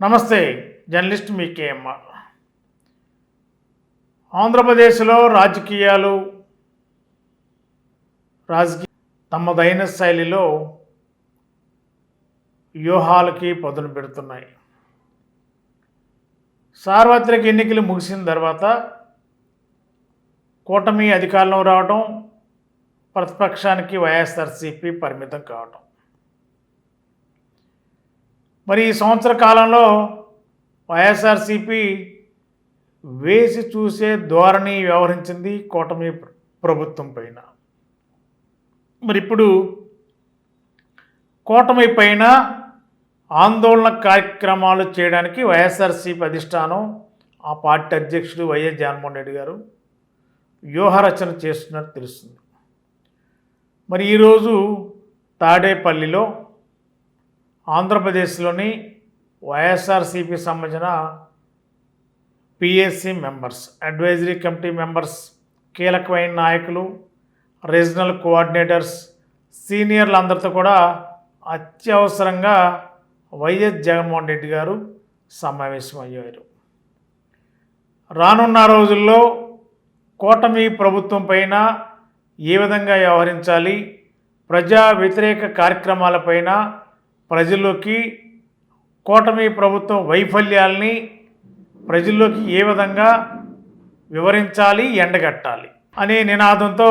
నమస్తే జర్నలిస్ట్ మీ కేఎమ్మ ఆంధ్రప్రదేశ్లో రాజకీయాలు రాజకీయ తమదైన శైలిలో వ్యూహాలకి పదును పెడుతున్నాయి. సార్వత్రిక ఎన్నికలు ముగిసిన తర్వాత కూటమి అధికారంలో రావడం ప్రతిపక్షానికి వైఎస్ఆర్సీపీ పరిమితం కావటం. మరి ఈ సంవత్సర కాలంలో వైఎస్ఆర్సిపి వేసి చూసే ధోరణి వ్యవహరించింది కూటమి ప్రభుత్వం పైన. మరి ఇప్పుడు కూటమి పైన ఆందోళన కార్యక్రమాలు చేయడానికి వైఎస్ఆర్సీపీ అధిష్టానం ఆ పార్టీ అధ్యక్షుడు వైఎస్ జగన్మోహన్ రెడ్డి గారు వ్యూహరచన చేస్తున్నట్టు తెలుస్తుంది. మరి ఈరోజు తాడేపల్లిలో ఆంధ్రప్రదేశ్లోని వైఎస్ఆర్సీపీ సంబంధించిన PSC members advisory committee members కీలకమైన నాయకులు రీజనల్ కోఆర్డినేటర్స్ సీనియర్లు అందరితో కూడా అత్యవసరంగా వైఎస్ జగన్మోహన్ రెడ్డి గారు సమావేశమయ్యారు. రానున్న రోజుల్లో కూటమి ప్రభుత్వం పైన ఏ విధంగా వ్యవహరించాలి ప్రజా వ్యతిరేక కార్యక్రమాలపైన ప్రజల్లోకి కూటమి ప్రభుత్వం వైఫల్యాల్ని ప్రజల్లోకి ఏ విధంగా వివరించాలి ఎండగట్టాలి అనే నినాదంతో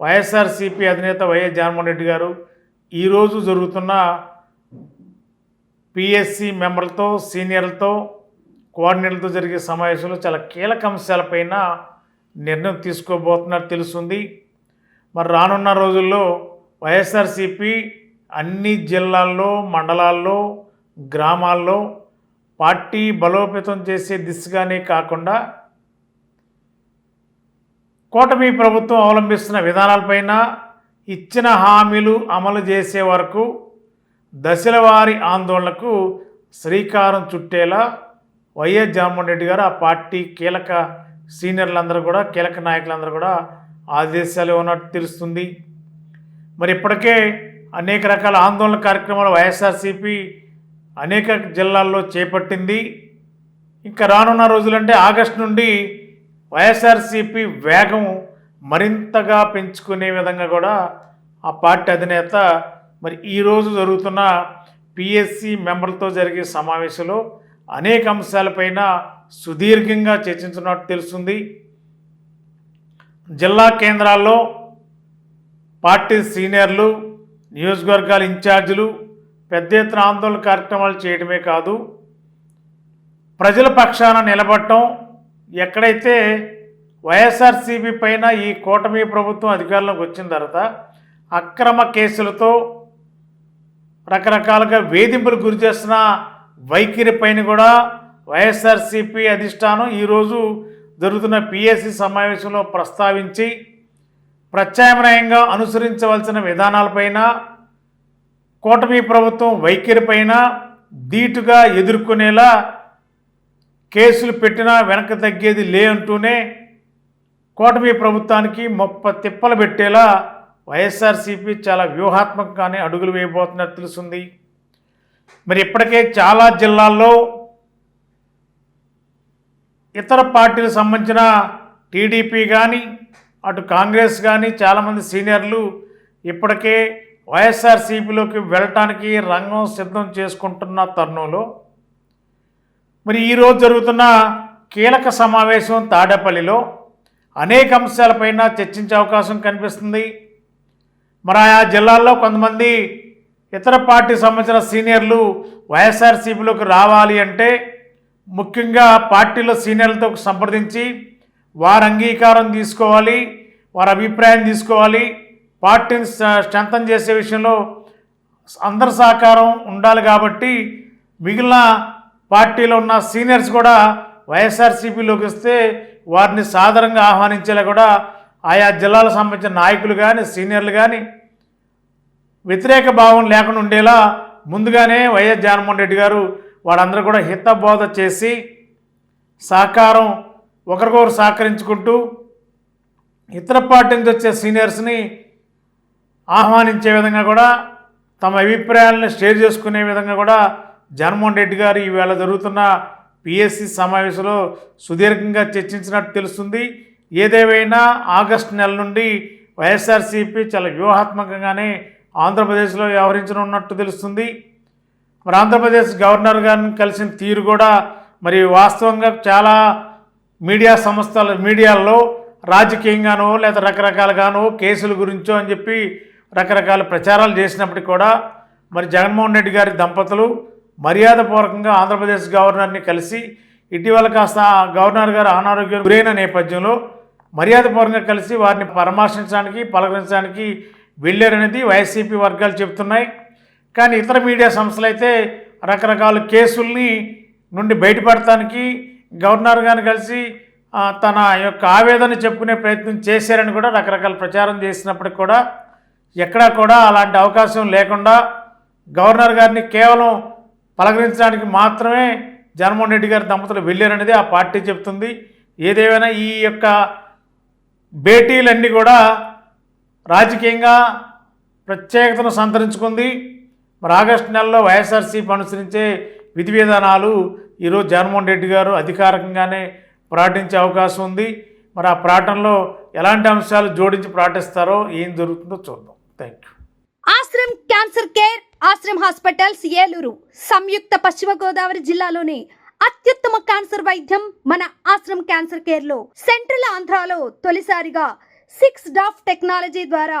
వైఎస్ఆర్సీపీ అధినేత వైఎస్ జగన్మోహన్ రెడ్డి గారు ఈరోజు జరుగుతున్న పిఎస్సి మెంబర్లతో సీనియర్లతో కోఆర్డినేటర్లతో జరిగే సమావేశంలో చాలా కీలక అంశాలపైన నిర్ణయం తీసుకోబోతున్నట్టు తెలుస్తుంది. మరి రానున్న రోజుల్లో వైఎస్ఆర్సీపీ అన్ని జిల్లాల్లో మండలాల్లో గ్రామాల్లో పార్టీ బలోపేతం చేసే దిశగానే కాకుండా కూటమి ప్రభుత్వం అవలంబిస్తున్న విధానాలపైన ఇచ్చిన హామీలు అమలు చేసే వరకు దశల వారి ఆందోళనకు శ్రీకారం చుట్టేలా వైఎస్ జగన్మోహన్ రెడ్డి గారు ఆ పార్టీ కీలక సీనియర్లందరూ కూడా కీలక నాయకులందరూ కూడా ఆదేశాలు ఉన్నట్టు తెలుస్తుంది. మరి ఇప్పటికే అనేక రకాల ఆందోళన కార్యక్రమాలు వైఎస్ఆర్సీపీ అనేక జిల్లాల్లో చేపట్టింది. ఇంకా రానున్న రోజులంటే ఆగస్టు నుండి వైఎస్ఆర్సీపీ వేగం మరింతగా పెంచుకునే విధంగా కూడా ఆ పార్టీ అధినేత మరి ఈరోజు జరుగుతున్న పిఎస్సి మెంబర్లతో జరిగే సమావేశంలో అనేక అంశాలపైన సుదీర్ఘంగా చర్చించినట్టు తెలుస్తుంది. జిల్లా కేంద్రాల్లో పార్టీ సీనియర్లు నియోజకవర్గాల ఇన్ఛార్జీలు పెద్ద ఎత్తున ఆందోళన కార్యక్రమాలు చేయడమే కాదు ప్రజల పక్షాన నిలబడటం ఎక్కడైతే వైఎస్ఆర్సీపీ పైన ఈ కూటమి ప్రభుత్వం అధికారంలోకి వచ్చిన తర్వాత అక్రమ కేసులతో రకరకాలుగా వేధింపులు గురి చేస్తున్న వైఖరి పైన కూడా వైఎస్ఆర్సీపీ అధిష్టానం ఈరోజు జరుగుతున్న పిఎస్సి సమావేశంలో ప్రస్తావించి ప్రత్యామ్నాయంగా అనుసరించవలసిన విధానాలపైన కూటమి ప్రభుత్వం వైఖరి పైన ధీటుగా ఎదుర్కొనేలా కేసులు పెట్టినా వెనక తగ్గేది లే అంటూనే కూటమి ప్రభుత్వానికి మొప్ప తిప్పలు పెట్టేలా వైఎస్ఆర్సీపీ చాలా వ్యూహాత్మకంగానే అడుగులు వేయబోతున్నట్టు తెలుస్తుంది. మరి ఇప్పటికే చాలా జిల్లాల్లో ఇతర పార్టీలకు సంబంధించిన టీడీపీ కానీ అటు కాంగ్రెస్ కానీ చాలామంది సీనియర్లు ఇప్పటికే వైఎస్ఆర్సీపీలోకి వెళ్ళటానికి రంగం సిద్ధం చేసుకుంటున్న తరుణంలో మరి ఈరోజు జరుగుతున్న కీలక సమావేశం తాడేపల్లిలో అనేక అంశాలపైన చర్చించే అవకాశం కనిపిస్తుంది. మరి ఆయా జిల్లాల్లో కొంతమంది ఇతర పార్టీ సంబంధించిన సీనియర్లు వైఎస్ఆర్సీపీలోకి రావాలి అంటే ముఖ్యంగా పార్టీలో సీనియర్లతో సంప్రదించి వారి అంగీకారం తీసుకోవాలి వారి అభిప్రాయం తీసుకోవాలి పార్టీని స్ట్రెంథన్ చేసే విషయంలో అందరి సహకారం ఉండాలి కాబట్టి మిగిలిన పార్టీలో ఉన్న సీనియర్స్ కూడా వైఎస్ఆర్సీపీలోకి వస్తే వారిని సాధారణంగా ఆహ్వానించేలా కూడా ఆయా జిల్లాలకు సంబంధించిన నాయకులు కానీ సీనియర్లు కానీ వ్యతిరేక భావం లేకుండా ఉండేలా ముందుగానే వైఎస్ జగన్మోహన్ రెడ్డి గారు వాళ్ళందరూ కూడా హితబోధ చేసి సహకారం ఒకరికొకరు సహకరించుకుంటూ ఇతర పార్టీ నుంచి వచ్చే సీనియర్స్ని ఆహ్వానించే విధంగా కూడా తమ అభిప్రాయాలను షేర్ చేసుకునే విధంగా కూడా జగన్మోహన్ రెడ్డి గారు ఈవేళ జరుగుతున్న పిఎస్సి సమావేశంలో సుదీర్ఘంగా చర్చించినట్టు తెలుస్తుంది. ఏదేమైనా ఆగస్టు నెల నుండి వైఎస్ఆర్సీపీ చాలా వ్యూహాత్మకంగానే ఆంధ్రప్రదేశ్లో వ్యవహరించనున్నట్టు తెలుస్తుంది. మరి ఆంధ్రప్రదేశ్ గవర్నర్ గారిని కలిసిన తీరు కూడా మరి వాస్తవంగా చాలా మీడియా సంస్థల మీడియాల్లో రాజకీయంగానో లేదా రకరకాలుగానో కేసుల గురించో అని చెప్పి రకరకాల ప్రచారాలు చేసినప్పటికీ కూడా మరి జగన్మోహన్ రెడ్డి గారి దంపతులు మర్యాదపూర్వకంగా ఆంధ్రప్రదేశ్ గవర్నర్ని కలిసి ఇటీవల కాస్త గవర్నర్ గారు అనారోగ్యం గురైన నేపథ్యంలో మర్యాదపూర్వకంగా కలిసి వారిని పరామర్శించడానికి పలకరించడానికి వెళ్ళారనేది వైసీపీ వర్గాలు చెబుతున్నాయి. కానీ ఇతర మీడియా సంస్థలు అయితే రకరకాల కేసుల్ని నుండి బయటపడటానికి గవర్నర్ గారిని కలిసి తన యొక్క ఆవేదన చెప్పుకునే ప్రయత్నం చేశారని కూడా రకరకాల ప్రచారం చేసినప్పటికి కూడా ఎక్కడా కూడా అలాంటి అవకాశం లేకుండా గవర్నర్ గారిని కేవలం పలకరించడానికి మాత్రమే జగన్మోహన్ రెడ్డి గారి దంపతులు వెళ్ళారనేది ఆ పార్టీ చెప్తుంది ఏదేమైనా ఈ యొక్క భేటీలన్నీ కూడా రాజకీయంగా ప్రత్యేకతను సంతరించుకుంది. మరి ఆగస్టు నెలలో వైఎస్ఆర్సీపీ అనుసరించే విధి విధానాలు ఈరోజు జగన్మోహన్ రెడ్డి గారు అధికారికంగానే ప్రకటించే అవకాశం ఉంది. మరి ఆ ప్రకటనలో ఎలాంటి అంశాలు జోడించి ప్రకటిస్తారో ఏం జరుగుతుందో చూద్దాం. Thank you Ashram cancer care Ashram hospitals Eluru సంయుక్త పశ్చిమ గోదావరి జిల్లాలోని అత్యుత్తమ క్యాన్సర్ వైద్యం మన ఆశ్రమ్ క్యాన్సర్ కేర్లో సెంట్రల్ ఆంధ్రాలో తొలిసారిగా సిక్స్ డాఫ్ టెక్నాలజీ ద్వారా